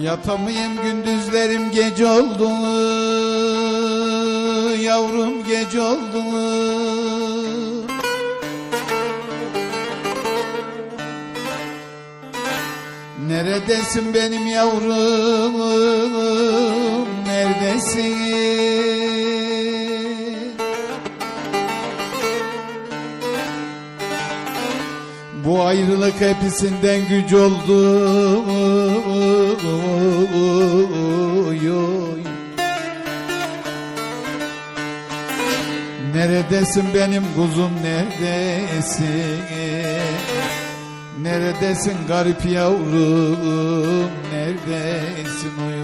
Yatamayayım gündüzlerim gece oldu Yavrum gece oldu Neredesin benim yavrum? Neredesin? Bu ayrılık hepsinden güç oldu Neredesin benim kuzum neredesin Neredesin garip yavrum neredesin oy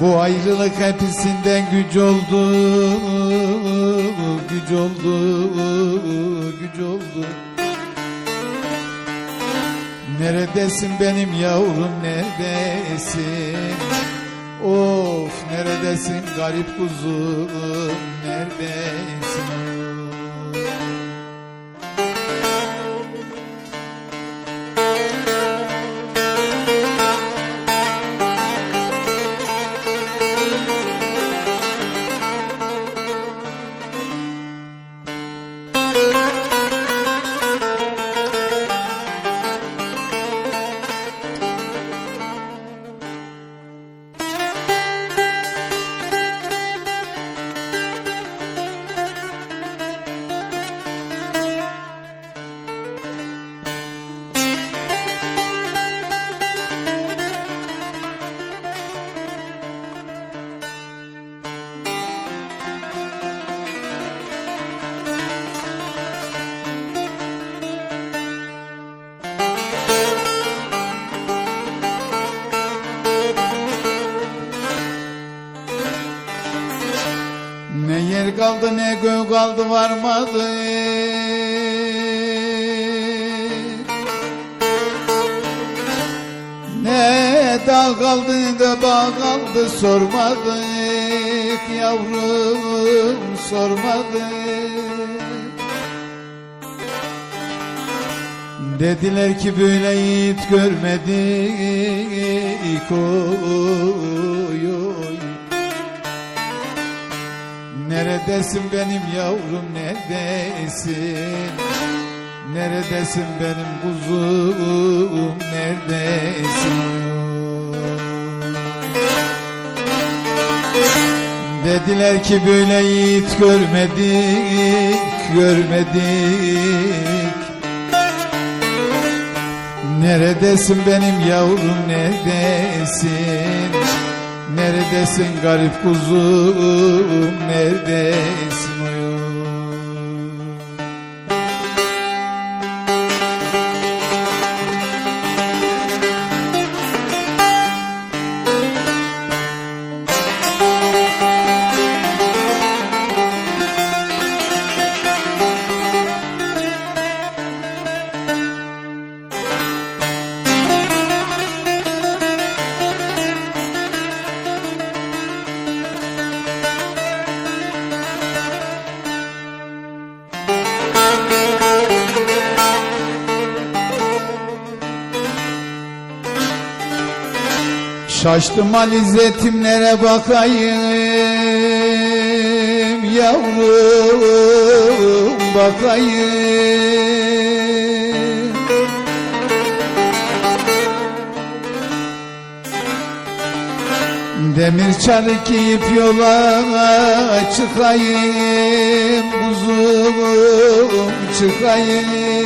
Bu ayrılık hepsinden güç oldu, güç oldu, güç oldu. Neredesin benim yavrum neredesin? Of neredesin garip kuzum yer kaldı ne göğ kaldı varmadı. Ne dağ kaldı ne de bağ kaldı sormadık. Yavrum sormadık. Dediler ki böyle yiğit görmedik oy Neredesin benim yavrum neredesin? Neredesin benim kuzum neredesin? Dediler ki böyle yiğit görmedik görmedik. Neredesin benim yavrum neredesin Neredesin garip kuzum? Neredesin oyum Şaştım alizetimlere bakayım yavrum bakayım. Demir çarık giyip yola çıkayım kuzum çıkayım